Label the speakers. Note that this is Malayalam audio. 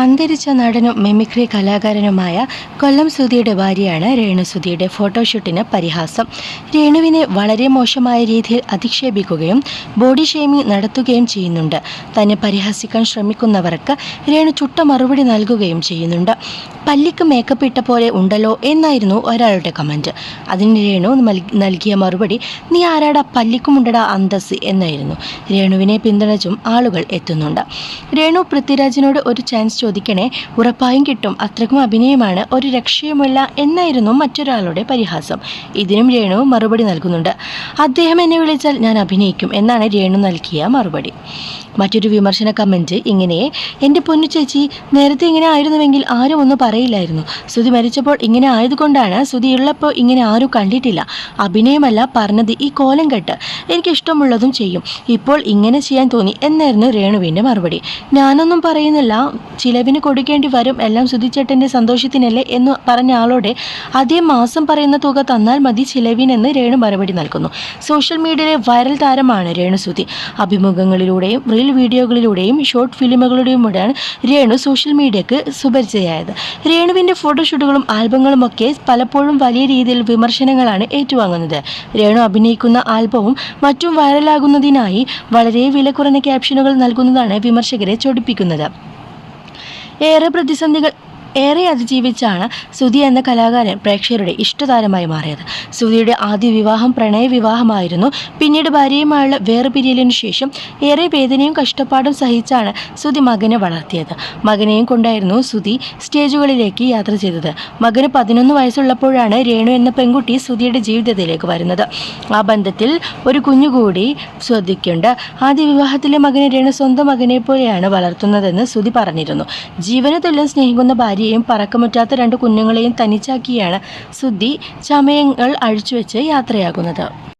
Speaker 1: അന്തരിച്ച നടനും മിമിക്രി കലാകാരനുമായ കൊല്ലം സുധിയുടെ ഭാര്യയാണ് രേണു സുധിയുടെ ഫോട്ടോഷൂട്ടിന് പരിഹാസം. രേണുവിനെ വളരെ മോശമായ രീതിയിൽ അധിക്ഷേപിക്കുകയും ബോഡി ഷേമിംഗ് നടത്തുകയും ചെയ്യുന്നുണ്ട്. തന്നെ പരിഹാസിക്കാൻ ശ്രമിക്കുന്നവർക്ക് രേണു ചുട്ട മറുപടി നൽകുകയും ചെയ്യുന്നുണ്ട്. പല്ലിക്ക് മേക്കപ്പ് ഇട്ട പോലെ ഉണ്ടല്ലോ എന്നായിരുന്നു ഒരാളുടെ കമന്റ് അതിന് രേണു നൽകിയ മറുപടി നീ ആരാടാ? പല്ലിക്കുമുണ്ടടാ അന്തസ് എന്നായിരുന്നു. രേണുവിനെ പിന്തുണച്ചും ആളുകൾ എത്തുന്നുണ്ട്. രേണു പൃഥ്വിരാജിനോട് ഒരു ചാൻസ് ചോദിക്കണേ ഉറപ്പായും കിട്ടും. അത്രക്കും അഭിനയമാണ് ഒരു രക്ഷയുമില്ല എന്നായിരുന്നു മറ്റൊരാളുടെ പരിഹാസം. ഇതിനും രേണു മറുപടി നൽകുന്നുണ്ട്. അദ്ദേഹം എന്നെ വിളിച്ചാൽ ഞാൻ അഭിനയിക്കും എന്നാണ് രേണു നൽകിയ മറുപടി. മറ്റൊരു വിമർശന കമന്റ് ഇങ്ങനെ എന്റെ പൊന്നു ചേച്ചി നേരത്തെ ഇങ്ങനെ ആയിരുന്നുവെങ്കിൽ ആരും ഒന്നും പറയില്ലായിരുന്നു. ശ്രുതി മരിച്ചപ്പോൾ ഇങ്ങനെ ആയതുകൊണ്ടാണ് സുതി ഉള്ളപ്പോൾ ഇങ്ങനെ ആരും കണ്ടിട്ടില്ല. അഭിനയമല്ല പറഞ്ഞത് ഈ കോലം കെട്ട്. എനിക്ക് ഇഷ്ടമുള്ളതും ചെയ്യും. ഇപ്പോൾ ഇങ്ങനെ ചെയ്യാൻ തോന്നി എന്നായിരുന്നു രേണുവിന്റെ മറുപടി. ഞാനൊന്നും പറയുന്നില്ല. ചിലവിന് കൊടുക്കേണ്ടി വരും. എല്ലാം സുധിച്ചേട്ടന്റെ സന്തോഷത്തിനല്ലേ എന്ന് പറഞ്ഞ ആളോടെ അതേ മാസം പറയുന്ന തുക തന്നാൽ മതി ചിലവിനെന്ന് രേണു മറുപടി നൽകുന്നു. സോഷ്യൽ മീഡിയയിലെ വൈറൽ താരമാണ് രേണു സുധി. അഭിമുഖങ്ങളിലൂടെയും റീൽ വീഡിയോകളിലൂടെയും ഷോർട്ട് ഫിലിമുകളിലൂടെയാണ് രേണു സോഷ്യൽ മീഡിയക്ക് സുപരിചയായത്. രേണുവിന്റെ ഫോട്ടോഷൂട്ടുകളും ആൽബങ്ങളും ഒക്കെ പലപ്പോഴും വലിയ രീതിയിൽ വിമർശനങ്ങളാണ് ഏറ്റുവാങ്ങുന്നത്. രേണു അഭിനയിക്കുന്ന ആൽബവും മറ്റും വൈറലാകുന്നതിനായി വളരെ വില കുറഞ്ഞ ക്യാപ്ഷനുകൾ നൽകുന്നതാണ് വിമർശകരെ ചൊടിപ്പിക്കുന്നത്. ഏറെ പ്രതിസന്ധികൾ ഏറെ അതിജീവിച്ചാണ് സുധി എന്ന കലാകാരൻ പ്രേക്ഷകരുടെ ഇഷ്ടതാരമായി മാറിയത്. സുധിയുടെ ആദ്യ വിവാഹം പ്രണയ വിവാഹമായിരുന്നു. പിന്നീട് ഭാര്യയുമായുള്ള വേർപിരിയലിനു ശേഷം ഏറെ വേദനയും കഷ്ടപ്പാടും സഹിച്ചാണ് സുധി മകനെ വളർത്തിയത്. മകനെയും കൊണ്ടായിരുന്നു സുധി സ്റ്റേജുകളിലേക്ക് യാത്ര ചെയ്തത്. മകന് പതിനൊന്ന് വയസ്സുള്ളപ്പോഴാണ് രേണു എന്ന പെൺകുട്ടി സുധിയുടെ ജീവിതത്തിലേക്ക് വരുന്നത്. ആ ബന്ധത്തിൽ ഒരു കുഞ്ഞുകൂടി ശ്രദ്ധിക്കുണ്ട് ആദ്യ വിവാഹത്തിലെ മകനെ രേണു സ്വന്തം മകനെ പോലെയാണ് വളർത്തുന്നതെന്ന് സുധി പറഞ്ഞിരുന്നു. ജീവന സ്നേഹിക്കുന്ന ഭാര്യയെയും പറക്കമുറ്റാത്ത രണ്ട് കുഞ്ഞുങ്ങളെയും തനിച്ചാക്കിയാണ് സുദ്ധി ചമയങ്ങൾ അഴിച്ചുവെച്ച് യാത്രയാകുന്നത്.